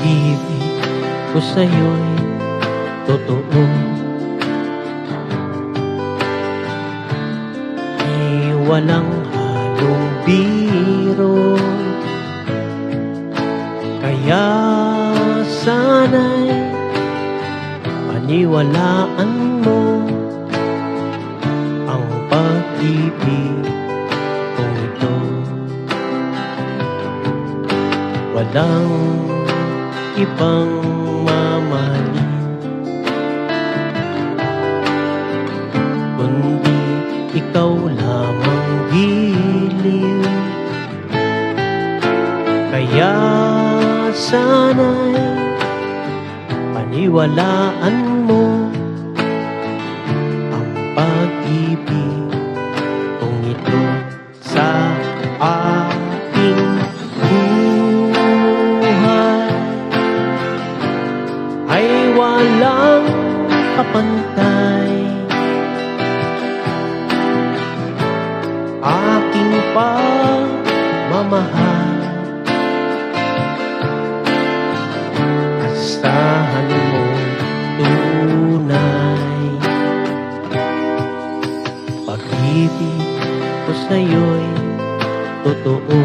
pag-ibig ko sa'yo'y totoo. Di walang halong biro. Kaya sana'y paniwalaan mo Ang pag-ibig kong ito Walang ibang mamahalin Kundi ikaw lamang giliw Kaya sana'y paniwalaan mo Ang pag-ibig kong ito sa aking Ay walang kapantay. Aking pagmamahal Asahan mo tunay. Pag-ibig ko sa'yo'y totoo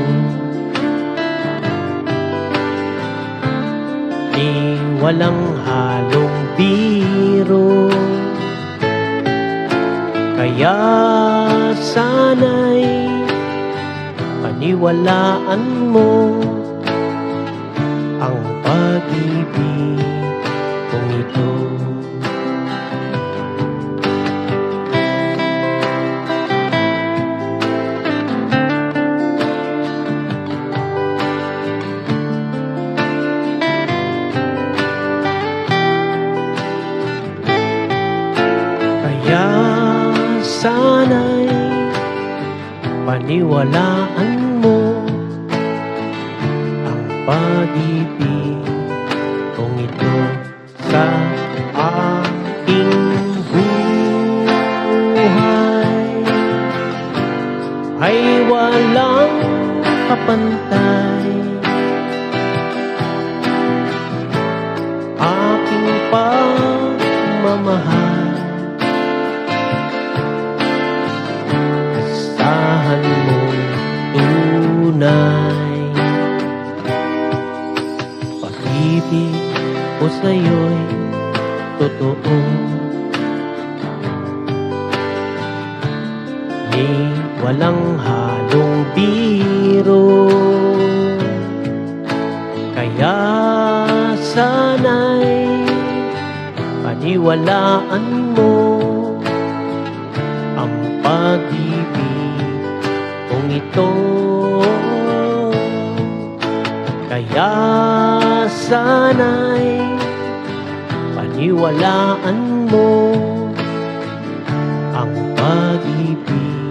walang halong biro. Kaya sana'y paniwalaan mo Ang pag-ibig kong ito sana'y paniwalaan mo Ang pag-ibig kong ito sa aking buhay. Ay walang kapantay Pag-ibig ko sa'yo'y totoo. Di walang halong biro. Kaya sana'y paniwalaan mo ang pag-ibig kong ito. Kaya sana'y paniwalaan mo ang pag-ibig